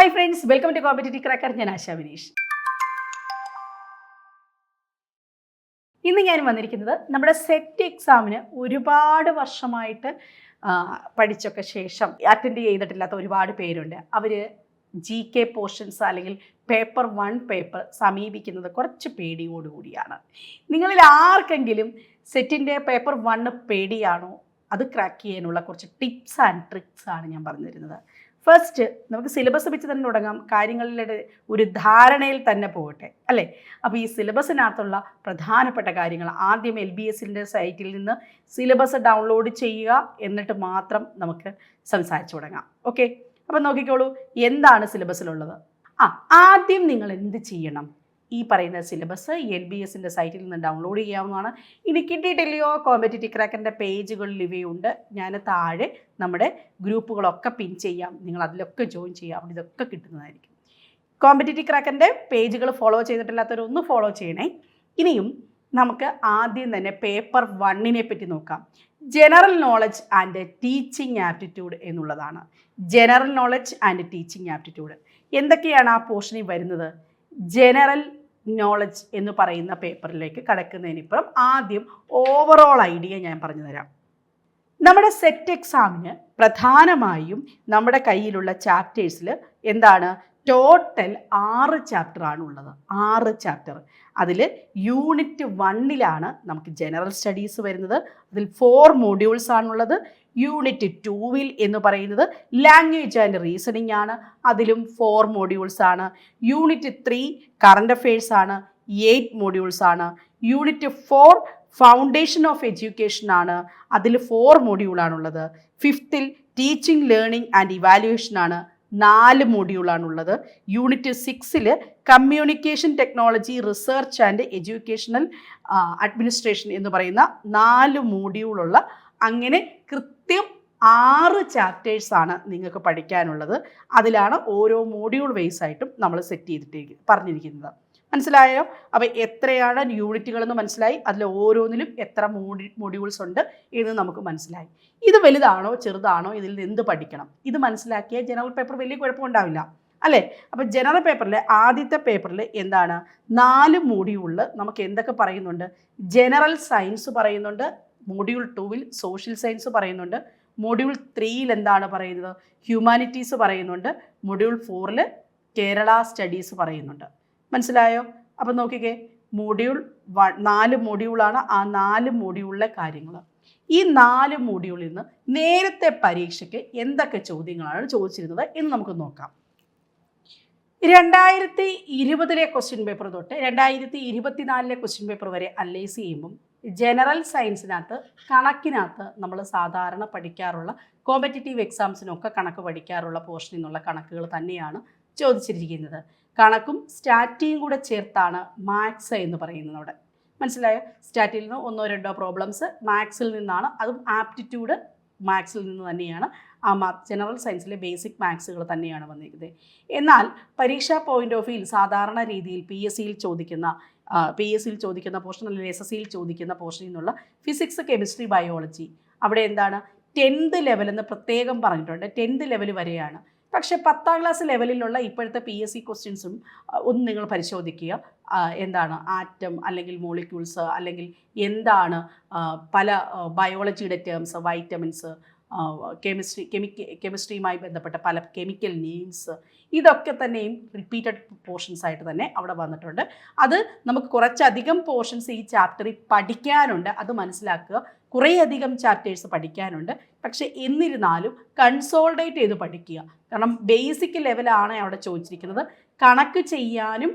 Hi friends welcome to competitive cracker ഞാൻ ആശാ വിനീഷ്. ഇന്ന് ഞാൻ വന്നിരിക്കുന്നത് നമ്മുടെ സെറ്റ് എക്സാമിന് ഒരുപാട് വർഷമായിട്ട് പഠിച്ചൊക്കെ ശേഷം അറ്റൻഡ് ചെയ്തിട്ടില്ലാത്ത ഒരുപാട് പേരുണ്ട്. അവർ ജി കെ പോർഷൻസ് അല്ലെങ്കിൽ പേപ്പർ വൺ പേപ്പർ സമീപിക്കുന്നത് കുറച്ച് പേടിയോടുകൂടിയാണ് നിങ്ങളിൽ ആർക്കെങ്കിലും സെറ്റിന്റെ പേപ്പർ വണ്ണ് പേടിയാണോ? അത് ക്രാക്ക് ചെയ്യാനുള്ള കുറച്ച് ടിപ്സ് ആൻഡ് ട്രിക്സ് ആണ് ഞാൻ പറഞ്ഞു തരുന്നത് ഫസ്റ്റ് നമുക്ക് സിലബസ് വെച്ച് തന്നെ തുടങ്ങാം. കാര്യങ്ങളുടെ ഒരു ധാരണയിൽ തന്നെ പോകട്ടെ അല്ലേ? അപ്പോൾ ഈ സിലബസിനകത്തുള്ള പ്രധാനപ്പെട്ട കാര്യങ്ങൾ ആദ്യം എൽ ബി എസിന്റെ സൈറ്റിൽ നിന്ന് സിലബസ് ഡൗൺലോഡ് ചെയ്യുക എന്നിട്ട് മാത്രം നമുക്ക് സംസാരിച്ചു തുടങ്ങാം. ഓക്കെ അപ്പം നോക്കിക്കോളൂ എന്താണ് സിലബസിലുള്ളത് ആ ആദ്യം നിങ്ങൾ എന്ത് ചെയ്യണം? ഈ പറയുന്ന സിലബസ് എൽ ബി എസിന്റെ സൈറ്റിൽ നിന്ന് ഡൗൺലോഡ് ചെയ്യാവുന്നതാണ്. ഇനി കിട്ടിയിട്ടില്ലയോ? കോമ്പറ്റേറ്റീവ് ക്രാക്കറിന്റെ പേജുകളിൽ ഇവയുണ്ട്. ഞാൻ താഴെ നമ്മുടെ ഗ്രൂപ്പുകളൊക്കെ പിൻ ചെയ്യാം. നിങ്ങൾ അതിലൊക്കെ ജോയിൻ ചെയ്യാം അവിടെ ഇതൊക്കെ കിട്ടുന്നതായിരിക്കും. കോമ്പറ്റേറ്റീവ് ക്രാക്കറിന്റെ പേജുകൾ ഫോളോ ചെയ്തിട്ടില്ലാത്തവരൊന്ന് ഫോളോ ചെയ്യണേ. ഇനിയും നമുക്ക് ആദ്യം തന്നെ പേപ്പർ വണ്ണിനെ പറ്റി നോക്കാം. General knowledge and teaching aptitude എന്നുള്ളതാണ്. General knowledge and teaching aptitude എന്തൊക്കെയാണ് ആ പോർഷനിൽ വരുന്നത്? ജനറൽ നോളജ് എന്ന് പറയുന്ന പേപ്പറിലേക്ക് കടക്കുന്നതിനിപ്പുറം ആദ്യം ഓവറോൾ ഐഡിയ ഞാൻ പറഞ്ഞു തരാം നമ്മുടെ സെറ്റ് എക്സാമിന് പ്രധാനമായും നമ്മുടെ കയ്യിലുള്ള ചാപ്റ്റേഴ്സിൽ എന്താണ്? ടോട്ടൽ ആറ് ചാപ്റ്ററാണ് ഉള്ളത് ആറ് ചാപ്റ്റർ അതിൽ യൂണിറ്റ് വണ്ണിലാണ് നമുക്ക് ജനറൽ സ്റ്റഡീസ് വരുന്നത്. അതിൽ ഫോർ മോഡ്യൂൾസ് ആണുള്ളത്. യൂണിറ്റ് ടൂവിൽ എന്ന് പറയുന്നത് ലാംഗ്വേജ് ആൻഡ് റീസണിംഗ് ആണ്. അതിലും ഫോർ മോഡ്യൂൾസ് ആണ്. യൂണിറ്റ് ത്രീ കറണ്ട് അഫയേഴ്സ് ആണ്. എയ്റ്റ് മോഡ്യൂൾസ് ആണ്. Unit four foundation of education ആണ് അതിൽ ഫോർ മോഡ്യൂളാണുള്ളത് ഫിഫ്ത്തിൽ ടീച്ചിങ് ലേണിംഗ് ആൻഡ് ഇവാലുവേഷൻ ആണ് നാല് മോഡ്യൂളാണുള്ളത് യൂണിറ്റ് സിക്സിൽ communication technology research and educational administration എന്ന് പറയുന്ന നാല് മോഡ്യൂളുള്ള അങ്ങനെ കൃത്യം ആറ് ചാപ്റ്റേഴ്സാണ് നിങ്ങൾക്ക് പഠിക്കാനുള്ളത്. അതിലാണ് ഓരോ മോഡ്യൂൾ വൈസ് ആയിട്ടും നമ്മൾ സെറ്റ് ചെയ്തിട്ട് പറഞ്ഞിരിക്കുന്നത്. മനസ്സിലായോ? അപ്പോൾ എത്രയാണ് യൂണിറ്റുകൾ എന്ന് മനസ്സിലായി? അതിൽ ഓരോന്നിലും എത്ര മോഡി മോഡ്യൂൾസ് ഉണ്ട് എന്ന് നമുക്ക് മനസ്സിലായി. ഇത് വലുതാണോ ചെറുതാണോ ഇതിൽ നിന്ന് എന്ത് പഠിക്കണം? ഇത് മനസ്സിലാക്കിയാൽ ജനറൽ പേപ്പർ വലിയ കുഴപ്പമുണ്ടാവില്ല അല്ലേ? അപ്പോൾ ജനറൽ പേപ്പറിൽ ആദ്യത്തെ പേപ്പറിൽ എന്താണ്? നാല് മോഡ്യൂളിൽ നമുക്ക് എന്തൊക്കെ പറയുന്നുണ്ട്? ജനറൽ സയൻസ് പറയുന്നുണ്ട് മോഡ്യൂൾ ടൂവിൽ സോഷ്യൽ സയൻസ് പറയുന്നുണ്ട് മോഡ്യൂൾ ത്രീയിൽ എന്താണ് പറയുന്നത്? ഹ്യൂമാനിറ്റീസ് പറയുന്നുണ്ട് മോഡ്യൂൾ ഫോറിൽ കേരള സ്റ്റഡീസ് പറയുന്നുണ്ട്. മനസ്സിലായോ? അപ്പം നോക്കിക്കേ മോഡ്യൂൾ നാല് മോഡ്യൂളാണ് ആ നാല് മോഡ്യൂളിലെ കാര്യങ്ങൾ ഈ നാല് മോഡ്യൂളിൽ നിന്ന് നേരത്തെ പരീക്ഷയ്ക്ക് എന്തൊക്കെ ചോദ്യങ്ങളാണ് ചോദിച്ചിരുന്നത് എന്ന് നമുക്ക് നോക്കാം. രണ്ടായിരത്തി ഇരുപതിലെ ക്വസ്റ്റ്യൻ പേപ്പർ തൊട്ട് രണ്ടായിരത്തി ഇരുപത്തിനാലിലെ ക്വസ്റ്റ്യൻ പേപ്പർ വരെ അനലൈസ് ചെയ്യുമ്പം ജനറൽ സയൻസിനകത്ത് കണക്കിനകത്ത് നമ്മൾ സാധാരണ പഠിക്കാറുള്ള കോമ്പറ്റേറ്റീവ് എക്സാംസിനൊക്കെ കണക്ക് പഠിക്കാറുള്ള പോർഷനിൽ നിന്നുള്ള കണക്കുകൾ തന്നെയാണ് ചോദിച്ചിരിക്കുന്നത്. കണക്കും സ്റ്റാറ്റിയും കൂടെ ചേർത്താണ് മാത്സ് എന്ന് പറയുന്നത് അവിടെ. മനസ്സിലായോ? സ്റ്റാറ്റിൽ നിന്ന് ഒന്നോ രണ്ടോ പ്രോബ്ലംസ് മാത്സിൽ നിന്നാണ് അതും ആപ്റ്റിറ്റ്യൂഡ് മാത്സിൽ നിന്ന് തന്നെയാണ്. ആ മാ ജനറൽ സയൻസിലെ ബേസിക് മാത്സുകൾ തന്നെയാണ് വന്നിരിക്കുന്നത്. എന്നാൽ പരീക്ഷാ പോയിന്റ് ഓഫ് വ്യൂയിൽ സാധാരണ രീതിയിൽ പി എസ് സിയിൽ ചോദിക്കുന്ന പി എസ് സിയിൽ ചോദിക്കുന്ന പോർഷൻ അല്ലെങ്കിൽ എസ് എസ് സിയിൽ ചോദിക്കുന്ന പോർഷനിൽ നിന്നുള്ള ഫിസിക്സ് കെമിസ്ട്രി ബയോളജി അവിടെ എന്താണ്? ടെൻത്ത് ലെവൽ എന്ന് പ്രത്യേകം പറഞ്ഞിട്ടുണ്ട്. ടെൻത്ത് ലെവൽ വരെയാണ്. പക്ഷേ പത്താം ക്ലാസ് ലെവലിലുള്ള ഇപ്പോഴത്തെ പി എസ് സി ക്വസ്റ്റ്യൻസും ഒന്ന് നിങ്ങൾ പരിശോധിക്കുക. എന്താണ് ആറ്റം അല്ലെങ്കിൽ മോളിക്യൂൾസ് അല്ലെങ്കിൽ എന്താണ് പല ബയോളജിയുടെ ടേംസ് വൈറ്റമിൻസ് കെമിസ്ട്രി കെമിക്ക കെമിസ്ട്രിയുമായി ബന്ധപ്പെട്ട പല കെമിക്കൽ നെയിംസ് ഇതൊക്കെ തന്നെയും റിപ്പീറ്റഡ് പോർഷൻസ് ആയിട്ട് തന്നെ അവിടെ വന്നിട്ടുണ്ട്. അത് നമുക്ക് കുറച്ചധികം പോർഷൻസ് ഈ ചാപ്റ്ററിൽ പഠിക്കാനുണ്ട്. അത് മനസ്സിലാക്കുക. കുറേയധികം ചാപ്റ്റേഴ്സ് പഠിക്കാനുണ്ട്. പക്ഷേ എന്നിരുന്നാലും കൺസോൾഡേറ്റ് ചെയ്ത് പഠിക്കുക. കാരണം ബേസിക് ലെവലാണ് അവിടെ ചോദിച്ചിരിക്കുന്നത്. കണക്ക് ചെയ്യാനും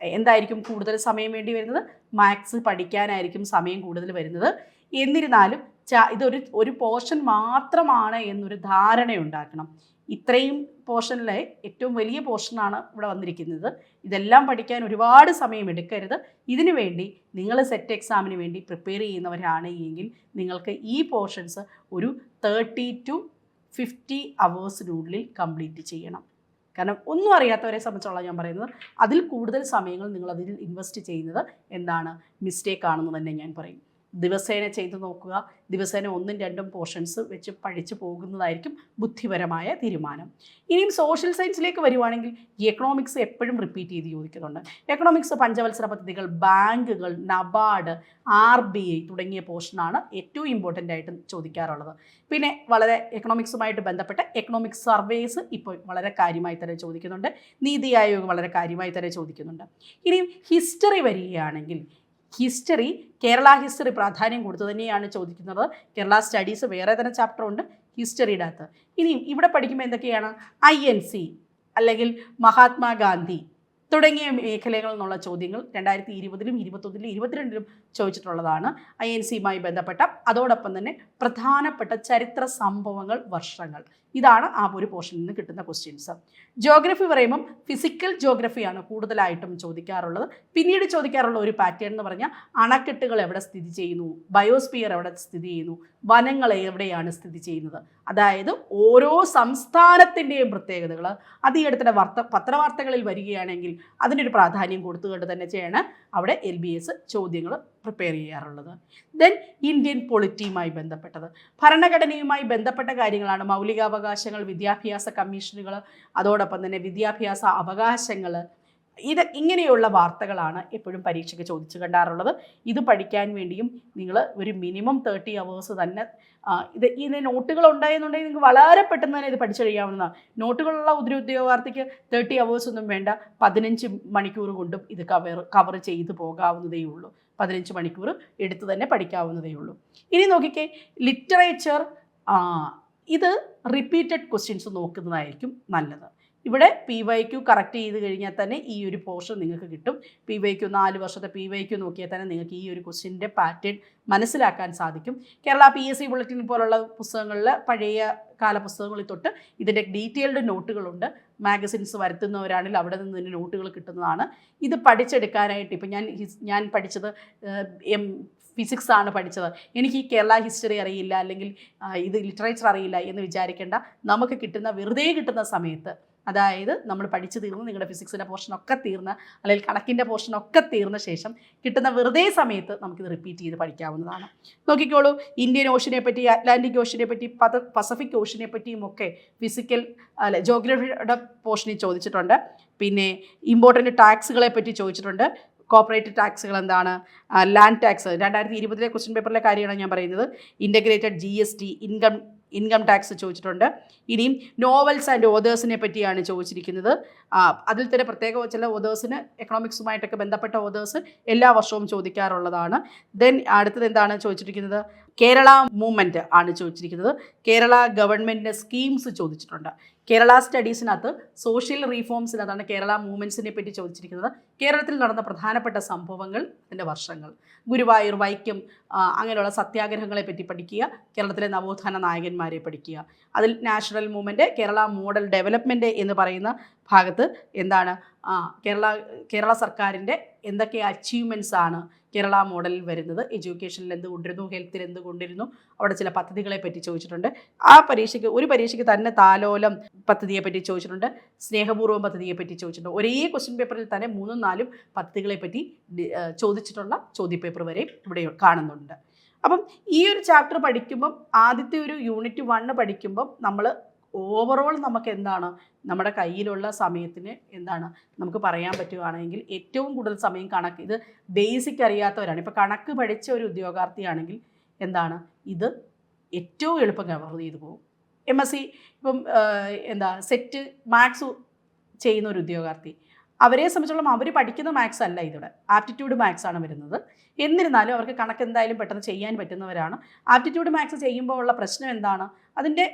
എന്തായിരിക്കും കൂടുതൽ സമയം വേണ്ടി വരുന്നത്? മാത്സ് പഠിക്കാനായിരിക്കും സമയം കൂടുതൽ വരുന്നത്. എന്നിരുന്നാലും ഇതൊരു ഒരു പോർഷൻ മാത്രമാണ് എന്നൊരു ധാരണ ഉണ്ടാക്കണം ഇത്രയും പോർഷനിലെ ഏറ്റവും വലിയ പോർഷനാണ് ഇവിടെ വന്നിരിക്കുന്നത്. ഇതെല്ലാം പഠിക്കാൻ ഒരുപാട് സമയം എടുക്കരുത്. ഇതിനു വേണ്ടി നിങ്ങൾ സെറ്റ് എക്സാമിന് വേണ്ടി പ്രിപ്പയർ ചെയ്യുന്നവരാണ് എങ്കിൽ നിങ്ങൾക്ക് ഈ പോർഷൻസ് ഒരു തേർട്ടി ടു ഫിഫ്റ്റി അവേഴ്സിനുള്ളിൽ കംപ്ലീറ്റ് ചെയ്യണം. കാരണം ഒന്നും അറിയാത്തവരെ സംബന്ധിച്ചുള്ള ഞാൻ പറയുന്നത്. അതിൽ കൂടുതൽ സമയങ്ങൾ നിങ്ങൾ അതിൽ ഇൻവെസ്റ്റ് ചെയ്യുന്നത് എന്താണ്? മിസ്റ്റേക്ക് ആണെന്ന് തന്നെ ഞാൻ പറയും. ദിവസേന ചെയ്തു നോക്കുക. ദിവസേന ഒന്നും രണ്ടും പോർഷൻസ് വെച്ച് പഠിച്ചു പോകുന്നതായിരിക്കും ബുദ്ധിപരമായ തീരുമാനം. ഇനിയും സോഷ്യൽ സയൻസിലേക്ക് വരുവാണെങ്കിൽ എക്കണോമിക്സ് എപ്പോഴും റിപ്പീറ്റ് ചെയ്ത് ചോദിക്കുന്നുണ്ട്. എക്കണോമിക്സ് പഞ്ചവത്സര പദ്ധതികൾ ബാങ്കുകൾ നബാർഡ് ആർ ബി ഐ തുടങ്ങിയ പോർഷനാണ് ഏറ്റവും ഇമ്പോർട്ടന്റ് ആയിട്ട് ചോദിക്കാറുള്ളത്. പിന്നെ വളരെ എക്കണോമിക്സുമായിട്ട് ബന്ധപ്പെട്ട എക്കണോമിക് സർവേസ് ഇപ്പോൾ വളരെ കാര്യമായി തന്നെ ചോദിക്കുന്നുണ്ട്. നീതി ആയോഗ് വളരെ കാര്യമായി തന്നെ ചോദിക്കുന്നുണ്ട്. ഇനിയും ഹിസ്റ്ററി വരികയാണെങ്കിൽ ഹിസ്റ്ററി കേരള ഹിസ്റ്ററി പ്രാധാന്യം കൊടുത്തു തന്നെയാണ് ചോദിക്കുന്നത്. കേരള സ്റ്റഡീസ് വേറെ തന്നെ ചാപ്റ്റർ ഉണ്ട് ഹിസ്റ്ററിയുടെ അകത്ത്. ഇനിയും ഇവിടെ പഠിക്കുമ്പോൾ എന്തൊക്കെയാണ്? ഐ എൻ സി അല്ലെങ്കിൽ മഹാത്മാഗാന്ധി തുടങ്ങിയ മേഖലകളിൽ നിന്നുള്ള ചോദ്യങ്ങൾ രണ്ടായിരത്തി ഇരുപതിലും ഇരുപത്തൊന്നിലും ഇരുപത്തിരണ്ടിലും ചോദിച്ചിട്ടുള്ളതാണ്. ഐ എൻ സിയുമായി ബന്ധപ്പെട്ട അതോടൊപ്പം തന്നെ പ്രധാനപ്പെട്ട ചരിത്ര സംഭവങ്ങൾ വർഷങ്ങൾ. ഇതാണ് ആ ഒരു പോർഷനിൽ നിന്ന് കിട്ടുന്ന ക്വസ്റ്റ്യൻസ് ജോഗ്രഫി പറയുമ്പം ഫിസിക്കൽ ജോഗ്രഫിയാണ് കൂടുതലായിട്ടും ചോദിക്കാറുള്ളത്. പിന്നീട് ചോദിക്കാറുള്ള ഒരു പാറ്റേൺ എന്ന് പറഞ്ഞാൽ അണക്കെട്ടുകൾ എവിടെ സ്ഥിതി ചെയ്യുന്നു? ബയോസ്പിയർ എവിടെ സ്ഥിതി ചെയ്യുന്നു? വനങ്ങൾ എവിടെയാണ് സ്ഥിതി ചെയ്യുന്നത്? അതായത് ഓരോ സംസ്ഥാനത്തിന്റെയും പ്രത്യേകതകൾ. അത് ഈ അടുത്തിടെ വാർത്ത പത്രവാർത്തകളിൽ വരികയാണെങ്കിൽ അതിനൊരു പ്രാധാന്യം കൊടുത്തുകൊണ്ട് തന്നെ ചെയ്യണം അവിടെ എൽ ബി എസ് ചോദ്യങ്ങൾ പ്രിപ്പയർ ചെയ്യാറുള്ളത്. ദെൻ ഇന്ത്യൻ പൊളിറ്റിയുമായി ബന്ധപ്പെട്ടത്. ഭരണഘടനയുമായി ബന്ധപ്പെട്ട കാര്യങ്ങളാണ് മൗലികാവകാശങ്ങൾ വിദ്യാഭ്യാസ കമ്മീഷനുകൾ അതോടൊപ്പം തന്നെ വിദ്യാഭ്യാസ അവകാശങ്ങൾ ഇത് ഇങ്ങനെയുള്ള വാർത്തകളാണ് എപ്പോഴും പരീക്ഷയ്ക്ക് ചോദിച്ചു കണ്ടാറുള്ളത്. ഇത് പഠിക്കാൻ വേണ്ടിയും നിങ്ങൾ ഒരു മിനിമം തേർട്ടി അവേഴ്സ് തന്നെ ഇത് ഇതിന് നോട്ടുകൾ ഉണ്ടായെന്നുണ്ടെങ്കിൽ നിങ്ങൾക്ക് വളരെ പെട്ടെന്ന് തന്നെ ഇത് പഠിച്ചു കഴിയാവുന്നതാണ് നോട്ടുകളുള്ള ഒരു ഉദ്യോഗാർത്ഥിക്ക് തേർട്ടി അവേഴ്സ് ഒന്നും വേണ്ട. പതിനഞ്ച് മണിക്കൂർ കൊണ്ടും ഇത് കവർ കവർ ചെയ്തു പോകാവുന്നതേ ഉള്ളൂ. പതിനഞ്ച് മണിക്കൂർ എടുത്തു തന്നെ പഠിക്കാവുന്നതേ ഉള്ളൂ. ഇനി നോക്കിക്കേ ലിറ്ററേച്ചർ ഇത് റിപ്പീറ്റഡ് ക്വസ്റ്റ്യൻസ് നോക്കുന്നതായിരിക്കും നല്ലത്. ഇവിടെ പി വൈ ക്യു കറക്റ്റ് ചെയ്ത് കഴിഞ്ഞാൽ തന്നെ ഈ ഒരു പോർഷൻ നിങ്ങൾക്ക് കിട്ടും. പി വൈ ക്യു നാല് വർഷത്തെ പി വൈ ക്യു നോക്കിയാൽ തന്നെ നിങ്ങൾക്ക് ഈ ഒരു ക്വസ്റ്റിന്റെ പാറ്റേൺ മനസ്സിലാക്കാൻ സാധിക്കും. Kerala P S C bulletin പോലുള്ള പുസ്തകങ്ങളിൽ പഴയ കാല പുസ്തകങ്ങളിൽ തൊട്ട് ഇതിന്റെ ഡീറ്റെയിൽഡ് നോട്ടുകളുണ്ട് മാഗസിൻസ് വരുത്തുന്നവരാണെങ്കിൽ അവിടെ നിന്ന് ഇതിന്റെ നോട്ടുകൾ കിട്ടുന്നതാണ്. ഇത് പഠിച്ചെടുക്കാനായിട്ട് ഇപ്പം ഞാൻ ഞാൻ പഠിച്ചത് എം ഫിസിക്സ് ആണ് പഠിച്ചത്. എനിക്ക് ഈ കേരള ഹിസ്റ്ററി അറിയില്ല അല്ലെങ്കിൽ ഇത് ലിറ്ററേച്ചർ അറിയില്ല എന്ന് വിചാരിക്കേണ്ട. നമുക്ക് കിട്ടുന്ന വെറുതെ കിട്ടുന്ന സമയത്ത് അതായത് നമ്മൾ പഠിച്ചു തീർന്ന് നിങ്ങളുടെ ഫിസിക്സിന്റെ പോർഷനൊക്കെ തീർന്ന് അല്ലെങ്കിൽ കണക്കിന്റെ പോർഷനൊക്കെ തീർന്ന ശേഷം കിട്ടുന്ന വെറുതെ സമയത്ത് നമുക്കിത് റിപ്പീറ്റ് ചെയ്ത് പഠിക്കാവുന്നതാണ്. നോക്കിക്കോളൂ ഇന്ത്യൻ ഓഷനെ പറ്റി അറ്റ്ലാന്റിക് ഓഷനെ പറ്റി പത പസഫിക് ഓഷനെ പറ്റിയും ഒക്കെ ഫിസിക്കൽ അല്ല ജോഗ്രഫിയുടെ പോർഷനിൽ ചോദിച്ചിട്ടുണ്ട്. പിന്നെ ഇമ്പോർട്ടന്റ് ടാക്സുകളെ പറ്റി ചോദിച്ചിട്ടുണ്ട്. കോപ്പറേറ്റ് ടാക്സുകൾ എന്താണ്? Land tax. രണ്ടായിരത്തി ഇരുപതിലെ ക്വസ്റ്റ്യൻ പേപ്പറിലെ കാര്യമാണ് ഞാൻ പറയുന്നത്. Integrated G S T income income tax ചോദിച്ചിട്ടുണ്ട്. ഇനിയും നോവൽസ് ആൻഡ് ഓതേഴ്സിനെ പറ്റിയാണ് ചോദിച്ചിരിക്കുന്നത്. അതിൽ തന്നെ പ്രത്യേക ചില ഓതേഴ്സിന് എക്കണോമിക്സുമായിട്ടൊക്കെ ബന്ധപ്പെട്ട ഓതേഴ്സ് എല്ലാ വർഷവും ചോദിക്കാറുള്ളതാണ്. ദെൻ അടുത്തത് എന്താണ് ചോദിച്ചിരിക്കുന്നത്? കേരള മൂവ്മെന്റ് ആണ് ചോദിച്ചിരിക്കുന്നത്. കേരള ഗവൺമെന്റിന്റെ സ്കീംസ് ചോദിച്ചിട്ടുണ്ട്. കേരള സ്റ്റഡീസിനകത്ത് സോഷ്യൽ റീഫോംസിനകത്താണ് കേരള മൂവ്മെന്റ്സിനെ പറ്റി ചോദിച്ചിരിക്കുന്നത്. കേരളത്തിൽ നടന്ന പ്രധാനപ്പെട്ട സംഭവങ്ങൾ അതിന്റെ വർഷങ്ങൾ. ഗുരുവായൂർ വൈക്കം അങ്ങനെയുള്ള സത്യാഗ്രഹങ്ങളെ പറ്റി പഠിക്കുക കേരളത്തിലെ നവോത്ഥാന നായകന്മാരെ പഠിക്കുക. അതിൽ national movement Kerala model development എന്ന് പറയുന്ന ഭാഗത്ത് എന്താണ് കേരള കേരള സർക്കാരിന്റെ എന്തൊക്കെ അച്ചീവ്മെന്റ്സ് ആണ് കേരള മോഡലിൽ വരുന്നത്. എഡ്യൂക്കേഷനിൽ എന്ത് കൊണ്ടിരുന്നു ഹെൽത്തിൽ എന്ത് കൊണ്ടിരുന്നു അവിടെ ചില പദ്ധതികളെ പറ്റി ചോദിച്ചിട്ടുണ്ട്. ആ പരീക്ഷയ്ക്ക് ഒരു പരീക്ഷയ്ക്ക് തന്നെ താലോലം പദ്ധതിയെ പറ്റി ചോദിച്ചിട്ടുണ്ട്. സ്നേഹപൂർവം പദ്ധതിയെ പറ്റി ചോദിച്ചിട്ടുണ്ട്. ഒരേ ക്വസ്റ്റ്യൻ പേപ്പറിൽ തന്നെ മൂന്നും നാലും പദ്ധതികളെ പറ്റി ചോദിച്ചിട്ടുള്ള ചോദ്യപേപ്പർ വരെ ഇവിടെ കാണുന്നുണ്ട്. അപ്പം ഈ ഒരു ചാപ്റ്റർ പഠിക്കുമ്പം ആദ്യത്തെ ഒരു യൂണിറ്റ് വണ്ണ് പഠിക്കുമ്പം നമ്മൾ ഓവറോൾ നമുക്ക് എന്താണ്? നമ്മുടെ കയ്യിലുള്ള സമയത്തിന് എന്താണ്? നമുക്ക് പറയാൻ പറ്റുകയാണെങ്കിൽ ഏറ്റവും കൂടുതൽ സമയം കണക്ക് ഇത് ബേസിക് അറിയാത്തവരാണ്. ഇപ്പോൾ കണക്ക് പഠിച്ച ഒരു ഉദ്യോഗാർത്ഥിയാണെങ്കിൽ എന്താണ്? ഇത് ഏറ്റവും എളുപ്പം കവർ ചെയ്തു പോകും. എം എസ് സി ഇപ്പം എന്താ സെറ്റ് മാത്സ് ചെയ്യുന്ന ഒരു ഉദ്യോഗാർത്ഥി. അവരെ സംബന്ധിച്ചോളം അവർ പഠിക്കുന്ന മാത്സ് അല്ല ഇതിവിടെ. ആപ്റ്റിറ്റ്യൂഡ് മാത്സ് ആണ് വരുന്നത്. എന്നിരുന്നാലും അവർക്ക് കണക്ക് എന്തായാലും പെട്ടെന്ന് ചെയ്യാൻ പറ്റുന്നവരാണ്. ആപ്റ്റിറ്റ്യൂഡ് മാത്സ് ചെയ്യുമ്പോൾ ഉള്ള പ്രശ്നം എന്താണ്? അതിന്റെ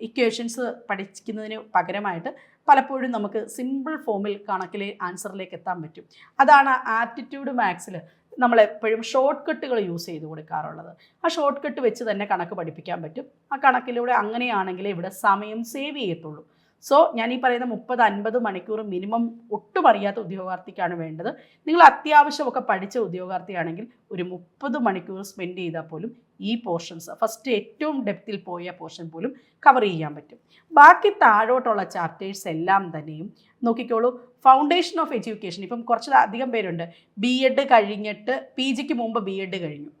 ഇക്വേഷൻസ് പഠിക്കുന്നതിന് പകരമായിട്ട് പലപ്പോഴും നമുക്ക് സിമ്പിൾ ഫോമിൽ കണക്കിലെ ആൻസറിലേക്ക് എത്താൻ പറ്റും. അതാണ് ആറ്റിറ്റ്യൂഡ് മാത്സിൽ നമ്മളെപ്പോഴും ഷോർട്ട് കട്ടുകൾ യൂസ് ചെയ്ത് കൊടുക്കാറുള്ളത്. ആ ഷോർട്ട് കട്ട് വെച്ച് തന്നെ കണക്ക് പഠിപ്പിക്കാൻ പറ്റും. ആ കണക്കിലൂടെ അങ്ങനെയാണെങ്കിൽ ഇവിടെ സമയം സേവ് ചെയ്യത്തുള്ളൂ. സോ ഞാൻ ഈ പറയുന്ന മുപ്പത് അൻപത് മണിക്കൂർ മിനിമം ഒട്ടും അറിയാത്ത ഉദ്യോഗാർത്ഥിക്കാണ് വേണ്ടത്. നിങ്ങൾ അത്യാവശ്യമൊക്കെ പഠിച്ച ഉദ്യോഗാർത്ഥിയാണെങ്കിൽ ഒരു മുപ്പത് മണിക്കൂർ സ്പെൻഡ് ചെയ്താൽ പോലും ഈ പോർഷൻസ് ഫസ്റ്റ് ഏറ്റവും ഡെപ്തിൽ പോയ പോർഷൻ പോലും കവർ ചെയ്യാൻ പറ്റും. ബാക്കി താഴോട്ടുള്ള ചാപ്റ്റേഴ്സ് എല്ലാം തന്നെയും നോക്കിക്കോളൂ. ഫൗണ്ടേഷൻ ഓഫ് എഡ്യൂക്കേഷൻ ഇപ്പം കുറച്ച് അധികം പേരുണ്ട്. ബി എഡ് കഴിഞ്ഞിട്ട് പി ജിക്ക് മുമ്പ് ബി എഡ് കഴിഞ്ഞു.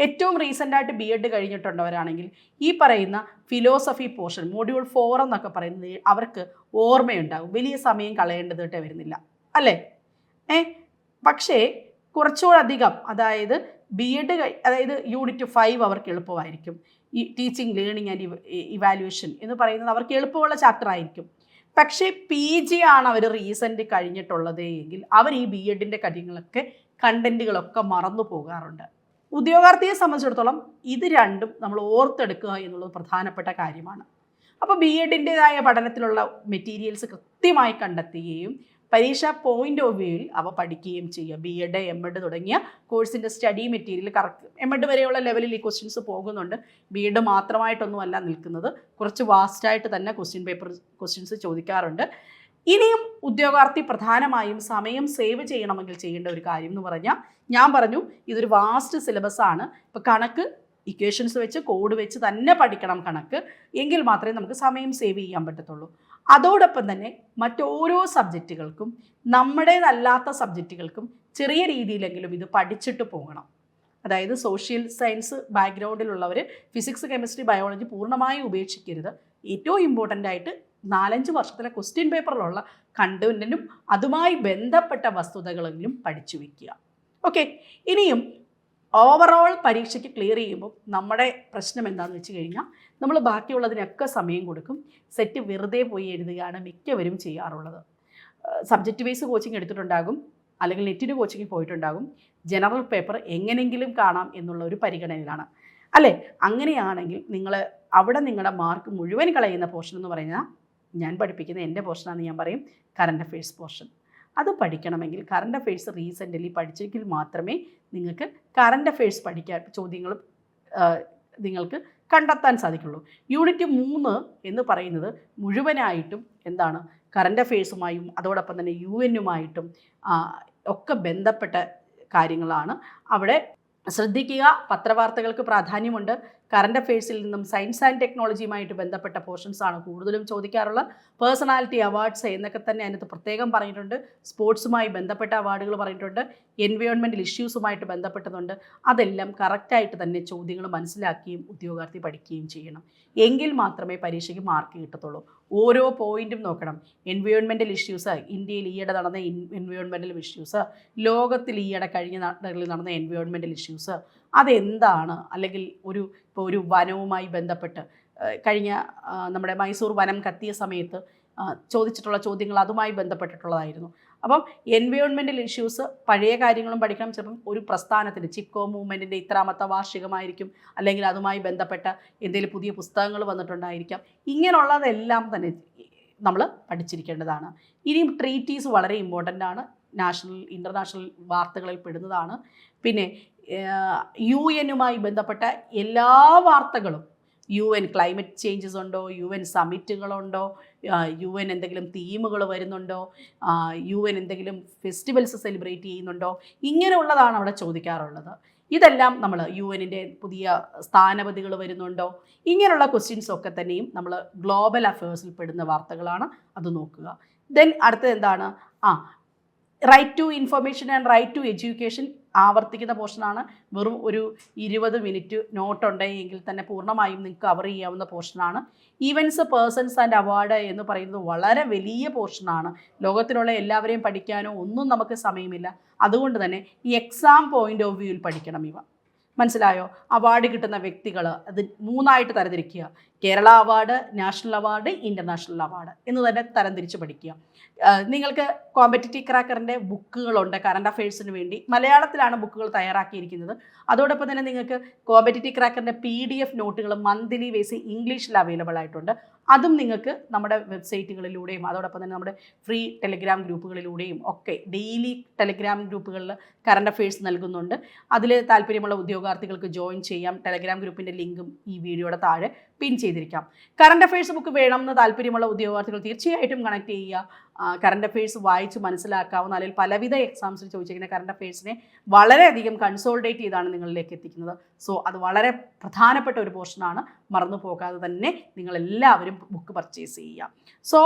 ഏറ്റവും റീസെന്റ് ആയിട്ട് ബി എഡ് കഴിഞ്ഞിട്ടുള്ളവരാണെങ്കിൽ ഈ പറയുന്ന ഫിലോസഫി പോർഷൻ മോഡ്യൂൾ ഫോർ എന്നൊക്കെ പറയുന്നത് അവർക്ക് ഓർമ്മയുണ്ടാകും. വലിയ സമയം കളയേണ്ടതായിട്ട് വരുന്നില്ല. അല്ലേ? ഏ? പക്ഷേ കുറച്ചുകൂടധികം അതായത് ബി എഡ് അതായത് യൂണിറ്റ് ഫൈവ് അവർക്ക് എളുപ്പമായിരിക്കും. ഈ ടീച്ചിങ് ലേണിംഗ് ആൻഡ് ഇവാലുവേഷൻ എന്ന് പറയുന്നത് അവർക്ക് എളുപ്പമുള്ള ചാപ്റ്റർ ആയിരിക്കും. പക്ഷേ പി ജി ആണ് അവർ റീസെന്റ് കഴിഞ്ഞിട്ടുള്ളത് എങ്കിൽ അവർ ഈ ബി എഡിന്റെ കാര്യങ്ങളൊക്കെ കണ്ടന്റുകളൊക്കെ മറന്നു പോകാറുണ്ട്. ഉദ്യോഗാർത്ഥിയെ സംബന്ധിച്ചിടത്തോളം ഇത് രണ്ടും നമ്മൾ ഓർത്തെടുക്കുക എന്നുള്ളത് പ്രധാനപ്പെട്ട കാര്യമാണ്. അപ്പോൾ ബി എഡിന്റെതായ പഠനത്തിലുള്ള മെറ്റീരിയൽസ് കൃത്യമായി കണ്ടെത്തുകയും പരീക്ഷ പോയിന്റ് ഓഫ് വ്യൂവിൽ അവ പഠിക്കുകയും ചെയ്യുക. ബി എഡ് എം എഡ് തുടങ്ങിയ കോഴ്സിന്റെ study material correct M Ed വരെയുള്ള ലെവലിൽ ഈ ക്വസ്റ്റ്യൻസ് പോകുന്നുണ്ട്. ബി എഡ് മാത്രമായിട്ടൊന്നുമല്ല നിൽക്കുന്നത്. കുറച്ച് വാസ്റ്റായിട്ട് തന്നെ ക്വസ്റ്റ്യൻ പേപ്പർ ക്വസ്റ്റ്യൻസ് ചോദിക്കാറുണ്ട്. ഇനിയും ഉദ്യോഗാർത്ഥി പ്രധാനമായും സമയം സേവ് ചെയ്യണമെങ്കിൽ ചെയ്യേണ്ട ഒരു കാര്യം എന്ന് പറഞ്ഞാൽ ഞാൻ പറഞ്ഞു ഇതൊരു വാസ്റ്റ് സിലബസ് ആണ്. ഇപ്പോൾ കണക്ക് ഇക്വേഷൻസ് വെച്ച് കോഡ് വെച്ച് തന്നെ പഠിക്കണം കണക്ക് എങ്കിൽ മാത്രമേ നമുക്ക് സമയം സേവ് ചെയ്യാൻ പറ്റത്തുള്ളൂ. അതോടൊപ്പം തന്നെ മറ്റോരോ സബ്ജക്റ്റുകൾക്കും നമ്മുടേതല്ലാത്ത സബ്ജക്റ്റുകൾക്കും ചെറിയ രീതിയിലെങ്കിലും ഇത് പഠിച്ചിട്ട് പോകണം. അതായത് സോഷ്യൽ സയൻസ് ബാക്ക്ഗ്രൗണ്ടിലുള്ളവർ ഫിസിക്സ് കെമിസ്ട്രി ബയോളജി പൂർണമായും ഉപേക്ഷിക്കരുത്. ഏറ്റവും ഇമ്പോർട്ടന്റ് ആയിട്ട് നാലഞ്ച് വർഷത്തിലെ ക്വസ്റ്റ്യൻ പേപ്പറിലുള്ള കണ്ടന്റിനും അതുമായി ബന്ധപ്പെട്ട വസ്തുതകളെങ്കിലും പഠിച്ചു വയ്ക്കുക ഓക്കെ ഇനിയും ഓവറോൾ പരീക്ഷയ്ക്ക് ക്ലിയർ ചെയ്യുമ്പോൾ നമ്മുടെ പ്രശ്നം എന്താണെന്ന് വെച്ച് കഴിഞ്ഞാൽ നമ്മൾ ബാക്കിയുള്ളതിനൊക്കെ സമയം കൊടുക്കും. സെറ്റ് വെറുതെ പോയി എഴുതുകയാണ് മിക്കവരും ചെയ്യാറുള്ളത്. സബ്ജക്റ്റ് വൈസ് കോച്ചിങ് എടുത്തിട്ടുണ്ടാകും. അല്ലെങ്കിൽ നെറ്റിന് കോച്ചിങ് പോയിട്ടുണ്ടാകും. ജനറൽ പേപ്പർ എങ്ങനെങ്കിലും കാണാം എന്നുള്ള ഒരു പരിഗണനയിലാണ്. അല്ലേ? അങ്ങനെയാണെങ്കിൽ നിങ്ങൾ അവിടെ നിങ്ങളുടെ മാർക്ക് മുഴുവൻ കളയുന്ന പോർഷൻ എന്ന് പറഞ്ഞാൽ ഞാൻ പഠിപ്പിക്കുന്ന എന്റെ പോർഷനാണെന്ന് ഞാൻ പറയും കറണ്ട് അഫയേഴ്സ് പോർഷൻ അത് പഠിക്കണമെങ്കിൽ കറണ്ട് അഫയേഴ്സ് റീസെന്റ്ലി പഠിച്ചെങ്കിൽ മാത്രമേ നിങ്ങൾക്ക് കറണ്ട് അഫയേഴ്സ് പഠിക്കാൻ ചോദ്യങ്ങളും നിങ്ങൾക്ക് കണ്ടെത്താൻ സാധിക്കുള്ളൂ. യൂണിറ്റ് മൂന്ന് എന്ന് പറയുന്നത് മുഴുവനായിട്ടും എന്താണ്? കറണ്ട് അഫയേഴ്സുമായും അതോടൊപ്പം തന്നെ യു എന്നുമായിട്ടും ഒക്കെ ബന്ധപ്പെട്ട കാര്യങ്ങളാണ്. അവിടെ ശ്രദ്ധിക്കുക പത്രവാർത്തകൾക്ക് പ്രാധാന്യമുണ്ട്. കറണ്ട് അഫയേഴ്സിൽ നിന്നും സയൻസ് ആൻഡ് ടെക്നോളജിയുമായിട്ട് ബന്ധപ്പെട്ട പോർഷൻസ് ആണ് കൂടുതലും ചോദിക്കാറുള്ള പേഴ്സണാലിറ്റി അവാർഡ്സ് എന്നൊക്കെ തന്നെ അതിനകത്ത് പ്രത്യേകം പറഞ്ഞിട്ടുണ്ട്. സ്പോർട്സുമായി ബന്ധപ്പെട്ട അവാർഡുകൾ പറഞ്ഞിട്ടുണ്ട്. എൻവയോൺമെന്റൽ ഇഷ്യൂസുമായിട്ട് ബന്ധപ്പെട്ടതുണ്ട്. അതെല്ലാം കറക്റ്റായിട്ട് തന്നെ ചോദ്യങ്ങൾ മനസ്സിലാക്കുകയും ഉദ്യോഗാർത്ഥി പഠിക്കുകയും ചെയ്യണം. എങ്കിൽ മാത്രമേ പരീക്ഷയ്ക്ക് മാർക്ക് കിട്ടത്തുള്ളൂ. ഓരോ പോയിന്റും നോക്കണം. എൻവയോൺമെന്റൽ ഇഷ്യൂസ് ഇന്ത്യയിൽ ഈയിടെ നടന്ന എൻവയോൺമെന്റൽ ഇഷ്യൂസ് ലോകത്തിൽ ഈയിടെ കഴിഞ്ഞ നടന്ന എൻവയോൺമെന്റൽ ഇഷ്യൂസ് അതെന്താണ്? അല്ലെങ്കിൽ ഒരു ഇപ്പോൾ ഒരു വനവുമായി ബന്ധപ്പെട്ട് കഴിഞ്ഞ നമ്മുടെ മൈസൂർ വനം കത്തിയ സമയത്ത് ചോദിച്ചിട്ടുള്ള ചോദ്യങ്ങൾ അതുമായി ബന്ധപ്പെട്ടിട്ടുള്ളതായിരുന്നു. അപ്പം എൻവയോൺമെന്റൽ ഇഷ്യൂസ് പഴയ കാര്യങ്ങളും പഠിക്കണം ചിലപ്പം ഒരു പ്രസ്ഥാനത്തിന് ചിപ്കോ മൂവ്മെന്റിന്റെ ഇത്രാമത്തെ വാർഷികമായിരിക്കും അല്ലെങ്കിൽ അതുമായി ബന്ധപ്പെട്ട എന്തെങ്കിലും പുതിയ പുസ്തകങ്ങൾ വന്നിട്ടുണ്ടായിരിക്കാം. ഇങ്ങനെയുള്ളതെല്ലാം തന്നെ നമ്മൾ പഠിച്ചിരിക്കേണ്ടതാണ്. ഇനിയും ട്രീറ്റീസ് വളരെ ഇമ്പോർട്ടന്റ് ആണ് നാഷണൽ ഇന്റർനാഷണൽ വാർത്തകളിൽ പെടുന്നതാണ്. പിന്നെ യു എനുമായി ബന്ധപ്പെട്ട എല്ലാ വാർത്തകളും യു എൻ ക്ലൈമറ്റ് ചേഞ്ചസ് ഉണ്ടോ യു എൻ സമിറ്റുകളുണ്ടോ യു എൻ എന്തെങ്കിലും തീമുകൾ വരുന്നുണ്ടോ യു എൻ എന്തെങ്കിലും ഫെസ്റ്റിവൽസ് സെലിബ്രേറ്റ് ചെയ്യുന്നുണ്ടോ ഇങ്ങനെയുള്ളതാണ് അവിടെ ചോദിക്കാറുള്ളത്. ഇതെല്ലാം നമ്മൾ യു എന്നിന്റെ പുതിയ സ്ഥാനപതികൾ വരുന്നുണ്ടോ ഇങ്ങനെയുള്ള ക്വസ്റ്റ്യൻസ് ഒക്കെ തന്നെയും നമ്മൾ ഗ്ലോബൽ അഫയേഴ്സിൽ പെടുന്ന വാർത്തകളാണ് അത് നോക്കുക. ദെൻ അടുത്തത് എന്താണ്? ആ right to information and right to education ആവർത്തിക്കുന്ന പോർഷനാണ്. വെറും ഒരു ഇരുപത് മിനിറ്റ് നോട്ട് ഉണ്ടെങ്കിൽ തന്നെ പൂർണമായും നിങ്ങൾക്ക് കവർ ചെയ്യാവുന്ന പോർഷനാണ്. ഈവൻസ് പേഴ്സൺസ് ആൻഡ് അവാർഡ് എന്ന് പറയുന്നത് വളരെ വലിയ പോർഷനാണ്. ലോകത്തിലുള്ള എല്ലാവരെയും പഠിക്കാനോ ഒന്നും നമുക്ക് സമയമില്ല. അതുകൊണ്ട് തന്നെ ഈ എക്സാം പോയിന്റ് ഓഫ് വ്യൂവിൽ പഠിക്കണം ഇവ. മനസ്സിലായോ? അവാർഡ് കിട്ടുന്ന വ്യക്തികൾ അത് മൂന്നായിട്ട് തരംതിരിക്കുക. Kerala award national award international award എന്ന് തന്നെ തരംതിരിച്ച് പഠിക്കുക. നിങ്ങൾക്ക് കോമ്പറ്റിറ്റീവ് ക്രാക്കറിന്റെ ബുക്കുകളുണ്ട് കറണ്ട് അഫയേഴ്സിന് വേണ്ടി. മലയാളത്തിലാണ് ബുക്കുകൾ തയ്യാറാക്കിയിരിക്കുന്നത്. അതോടൊപ്പം തന്നെ നിങ്ങൾക്ക് കോമ്പറ്റിറ്റീവ് ക്രാക്കറിന്റെ പി ഡി എഫ് നോട്ടുകൾ മന്ത്ലി ബേസ് ഇംഗ്ലീഷിൽ അവൈലബിൾ ആയിട്ടുണ്ട്. അതും നിങ്ങൾക്ക് നമ്മുടെ വെബ്സൈറ്റുകളിലൂടെയും അതോടൊപ്പം തന്നെ നമ്മുടെ ഫ്രീ ടെലിഗ്രാം ഗ്രൂപ്പുകളിലൂടെയും ഒക്കെ ഡെയിലി ടെലിഗ്രാം ഗ്രൂപ്പുകളിൽ കറണ്ട് അഫയേഴ്സ് നൽകുന്നുണ്ട്. അതിൽ താല്പര്യമുള്ള ഉദ്യോഗാർത്ഥികൾക്ക് ജോയിൻ ചെയ്യാം. ടെലിഗ്രാം ഗ്രൂപ്പിന്റെ ലിങ്കും ഈ വീഡിയോയുടെ താഴെ പിൻ ചെയ്തിരിക്കാം. കറണ്ട് അഫയേഴ്സ് ബുക്ക് വേണമെന്ന് താല്പര്യമുള്ള ഉദ്യോഗാർത്ഥികൾ തീർച്ചയായിട്ടും കണക്ട് ചെയ്യുക. കറണ്ട് അഫയേഴ്സ് വായിച്ച് മനസ്സിലാക്കാവുന്ന അല്ലെങ്കിൽ പലവിധ എക്സാംസിൽ ചോദിച്ചിരിക്കുന്ന കറണ്ട് അഫയേഴ്സിനെ വളരെയധികം കൺസോൾഡേറ്റ് ചെയ്താണ് നിങ്ങളിലേക്ക് എത്തിക്കുന്നത്. സോ അത് വളരെ പ്രധാനപ്പെട്ട ഒരു പോർഷനാണ് മറന്നു പോകാതെ തന്നെ നിങ്ങളെല്ലാവരും ബുക്ക് പർച്ചേസ് ചെയ്യുക. സോ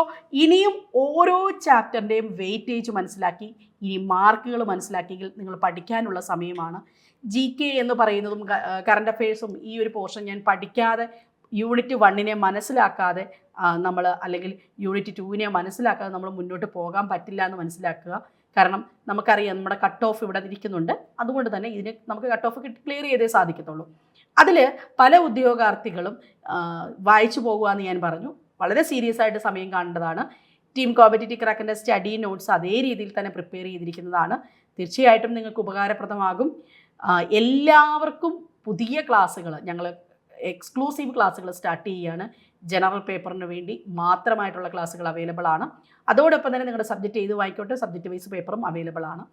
ഇനിയും ഓരോ ചാപ്റ്ററിന്റെയും വെയിറ്റേജ് മനസ്സിലാക്കി ഇനി മാർക്കുകൾ മനസ്സിലാക്കിയെങ്കിൽ നിങ്ങൾ പഠിക്കാനുള്ള സമയമാണ്. ജി കെ എന്ന് പറയുന്നതും കറണ്ട് അഫയേഴ്സും ഈ ഒരു പോർഷൻ ഞാൻ പഠിക്കാതെ യൂണിറ്റ് വണ്ണിനെ മനസ്സിലാക്കാതെ നമ്മൾ അല്ലെങ്കിൽ യൂണിറ്റ് ടുവിനെ മനസ്സിലാക്കാതെ നമ്മൾ മുന്നോട്ട് പോകാൻ പറ്റില്ല എന്ന് മനസ്സിലാക്കുക. കാരണം നമുക്കറിയാം നമ്മുടെ കട്ട് ഓഫ് ഇവിടെ ഇരിക്കുന്നുണ്ട്. അതുകൊണ്ട് തന്നെ ഇതിന് നമുക്ക് കട്ട് ഓഫ് ക്ലിയർ ചെയ്തേ സാധിക്കത്തുള്ളൂ. അതിൽ പല ഉദ്യോഗാർത്ഥികളും വായിച്ചു പോകുക എന്ന് ഞാൻ പറഞ്ഞു. വളരെ സീരിയസ് ആയിട്ട് സമയം കാണേണ്ടതാണ്. ടീം കോമ്പറ്റേറ്റീവ് ക്രാക്കിന്റെ സ്റ്റഡി നോട്ട്സ് അതേ രീതിയിൽ തന്നെ പ്രിപ്പയർ ചെയ്തിരിക്കുന്നതാണ്. തീർച്ചയായിട്ടും നിങ്ങൾക്ക് ഉപകാരപ്രദമാകും. എല്ലാവർക്കും പുതിയ ക്ലാസ്സുകൾ ഞങ്ങൾ എക്സ്ക്ലൂസീവ് ക്ലാസ്സുകൾ സ്റ്റാർട്ട് ചെയ്യുകയാണ്. ജനറൽ പേപ്പറിന് വേണ്ടി മാത്രമായിട്ടുള്ള ക്ലാസ്സുകൾ അവൈലബിൾ ആണ്. അതോടൊപ്പം തന്നെ നിങ്ങളുടെ സബ്ജക്റ്റ് ഏത് വായിക്കോട്ടെ സബ്ജക്റ്റ് വൈസ് പേപ്പറും അവൈലബിൾ ആണ്.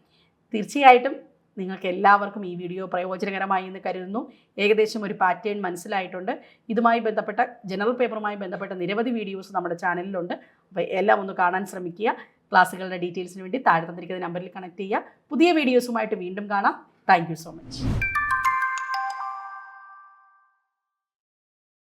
തീർച്ചയായിട്ടും നിങ്ങൾക്ക് എല്ലാവർക്കും ഈ വീഡിയോ പ്രയോജനകരമായി എന്ന് കരുതുന്നു. ഏകദേശം ഒരു പാറ്റേൺ മനസ്സിലായിട്ടുണ്ട്. ഇതുമായി ബന്ധപ്പെട്ട ജനറൽ പേപ്പറുമായി ബന്ധപ്പെട്ട നിരവധി വീഡിയോസ് നമ്മുടെ ചാനലിലുണ്ട്. അപ്പോൾ എല്ലാം ഒന്ന് കാണാൻ ശ്രമിക്കുക. ക്ലാസ്സുകളുടെ ഡീറ്റെയിൽസിന് വേണ്ടി താഴെ തന്നിരിക്കുന്ന നമ്പറിൽ കണക്ട് ചെയ്യുക. പുതിയ വീഡിയോസുമായിട്ട് വീണ്ടും കാണാം. Thank so much